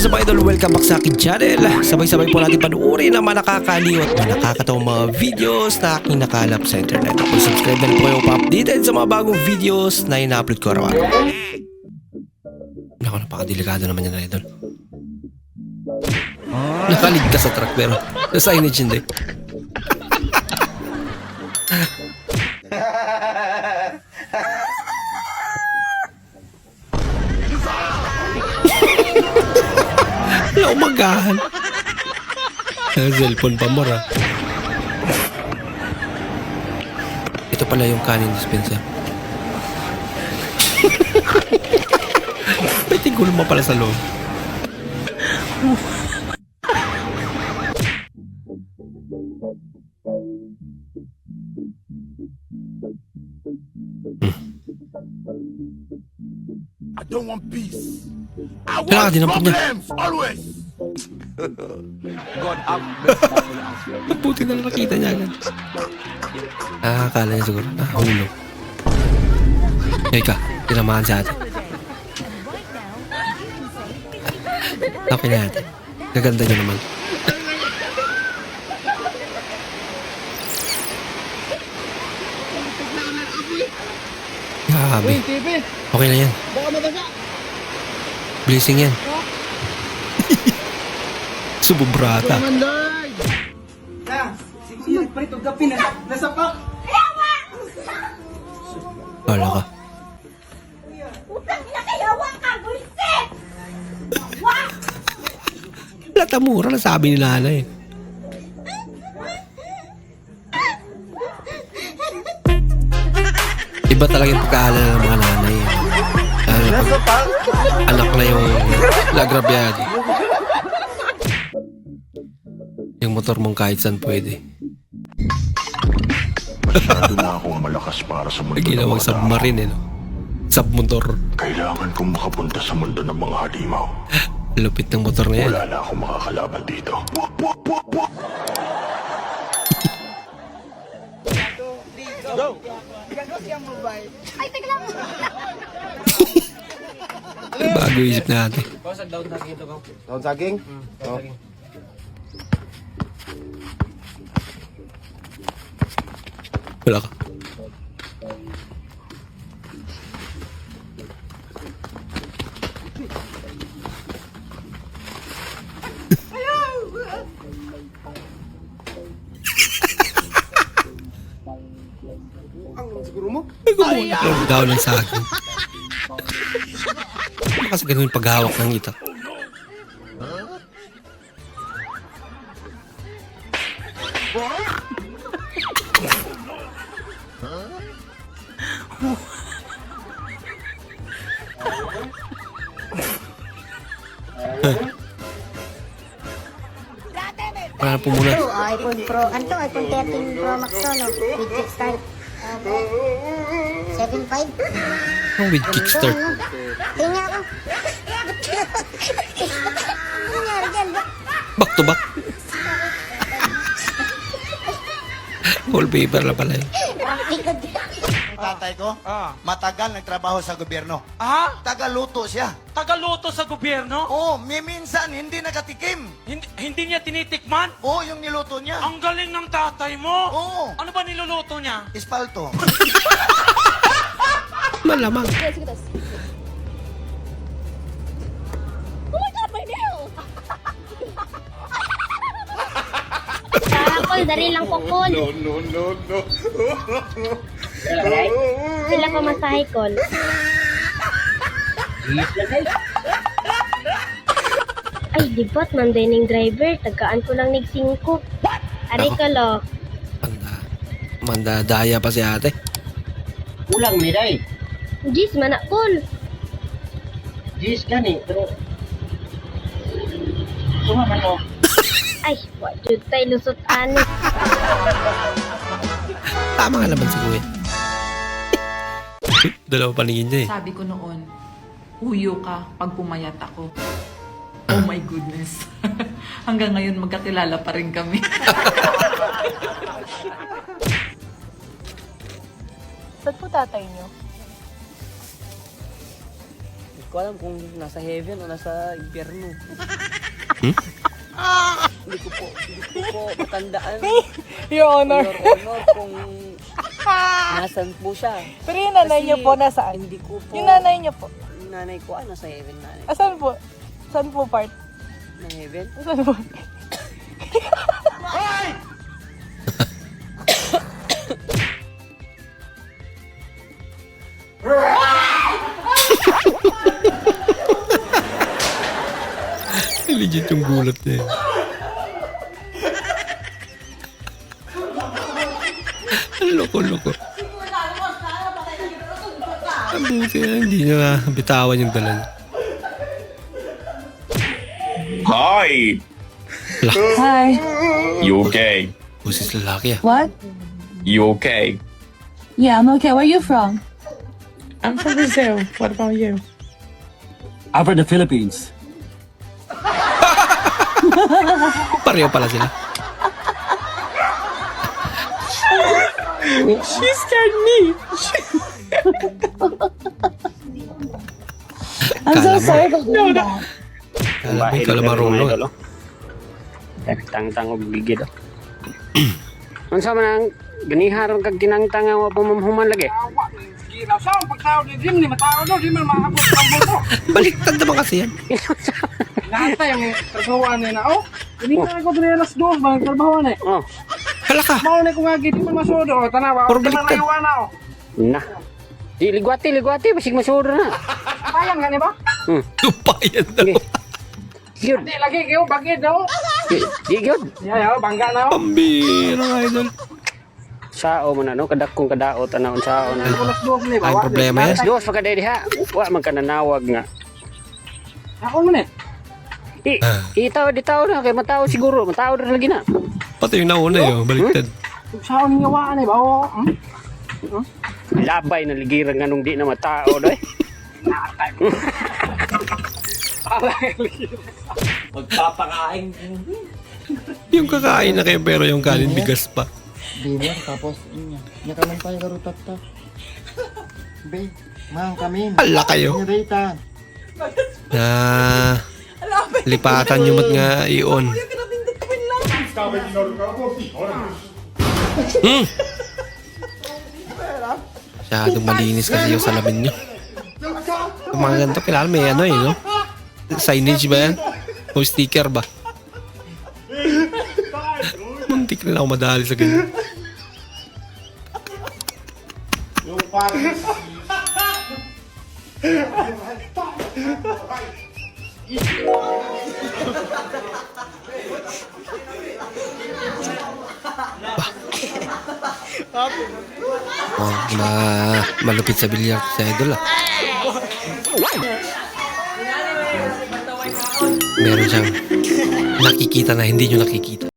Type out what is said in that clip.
is up idol? Welcome back sa akin channel. Sabay-sabay po natin panuorin ang mga nakakaliw at mga nakakatawang mga videos na aking nakalap sa internet. Kung subscribe na po kayo pa-updated sa mga bagong videos na ina-upload ko araw-araw. Naku, napakadelikado naman yan idol. Nakaligtas sa truck pero sa signage hindi. Umagahan. Ang cellphone pa mo ra. Ito pala yung kanin dispenser. May tingul mo pala sa loob. I don't want peace. I want problems always. God have Buti na lang nakita niya agad. Ah, akala niya siguro. Ah, hulog. Teka, tinamaan sa atin. Okay na ate. Gaganda niyo naman. Grabe. Okay na yan. Blessing yan. Sububrata. Nasa pak. Wala ka. Utang na sabi ni nanay. Iba talaga yung pagkaalala ng mga nanay. eh. Pag anak na yung lagrabyado. Yung motor mong kahit saan pwede. Masyado na akong malakas para sa mundo ng Ginawang mga tao. submarine eh, no? Submotor. Kailangan kong makapunta sa mundo ng mga halimaw. Lupit ng motor na yan. Wala na akong makakalaban dito. Ay, teka lang. Bago isip natin. Daun saging? Wala ka. Ay, daw ng saging. Kasi ganun yung paghawak ng itak. Na po muna. Ito, oh, iPhone Pro. Ano to? iPhone 13 Pro Max to, no? With kickstart. Opo. 7.5. Ang with kickstart. Ito, ano? Tingnan ako. Ano nangyari dyan? Back to back. Wallpaper na pala yun. ang likod? Tatay ko, matagal nagtrabaho sa gobyerno. Ah, Tagaluto siya. tagaluto sa gobyerno? Oo, may minsan hindi nakatikim. Hindi, hindi niya tinitikman? Oo, yung niluto niya. Ang galing ng tatay mo! Oo. Ano ba niluluto niya? Espalto. Malamang. Oh my God, my nail! Kakol, dari lang ko, Kol. No, no, no, no. Sila pa masahe, Kol. Ay, di ba't mandining driver? Tagaan ko lang nig 5. Ari ka lo. Manda, mandadaya pa si ate. Kulang may day. Jis, mana, Kol. Jis gani, pero... Sumaman mo. Ay, wajud tayo lusot ani. Tama nga naman si Kuya. Dalawa paningin niya eh. Sabi ko noon, huyo ka pag pumayat ako. Oh my goodness. Hanggang ngayon magkakilala pa rin kami. Saan po tatay niyo? ko alam kung nasa heaven o nasa impyerno. Hmm? hindi ko po, hindi ko po matandaan. Your Honor. Your Honor, kung nasan po siya. Pero yung nanay Kasi niyo po nasaan? Hindi ko po. Yung nanay niyo po. Yung nanay ko, ah, nasa heaven nanay. Asan po? Saan po part? Ng heaven? Saan po? Legit yung gulat niya. eh. Loko-loko. Ang buti na hindi niya bitawan yung dala niya. Hi! Hi. You okay? Busis lalaki ah. What? You okay? Yeah, I'm okay. Where are you from? I'm from Brazil. What about you? I'm from the Philippines. Pareho pala sila. She scared me. I'm so Kala mo. sorry for doing that. Kala mo, ikaw lang marunong. eh. Tang-tang og gigid. Unsa man ang ganihar kag tinangtang nga wa pamamhuman lagi? Baliktad naman kasi yan. Tayo yung trabahoan niya na, oh, hindi ka ako din alas dos, mga trabahoan eh. Oh, Hala ka. Mao na ko nga gidi man masudo, tanawa, Puro oh, baliktad. na, na. Di ligwati ligwati basig masuro na. Bayang gani ba? Lupayan daw. Okay. Gyud. Di lagi kayo, bagid na, oh. Di, gyud. Oh, bangga na, oh. Pambira, idol. Sao man ano kadakong kadaot anaon sao na. Bawa. problema yan. Dos pa kada diha. Wa man ka nanawag nga. Ako man eh. I, itaw di tao na kay mataw siguro, mataw ra lagi na. Pati yung nauna yun, baliktad. Saan niya waan eh, ba, oh. Hmm? Labay na ligiran nganong di na matao doy. Magpapakain. Yung kakain na kayo pero yung kanin bigas pa. Dinner, tapos, inya. Nya kaman tayo karutat ta. Be, mang kami. Hala kayo. Rita. Na lipatan nyo mat nga iyon. Hmm. Masyadong malinis kasi yung salamin nyo. Yung mga ganito, kailangan may ano eh, no? Signage ba yan? O sticker ba? Muntik na lang ako madali sa ganyan. Oh, ma malupit sa bilyar sa idol ah. Meron siyang nakikita na hindi nyo nakikita.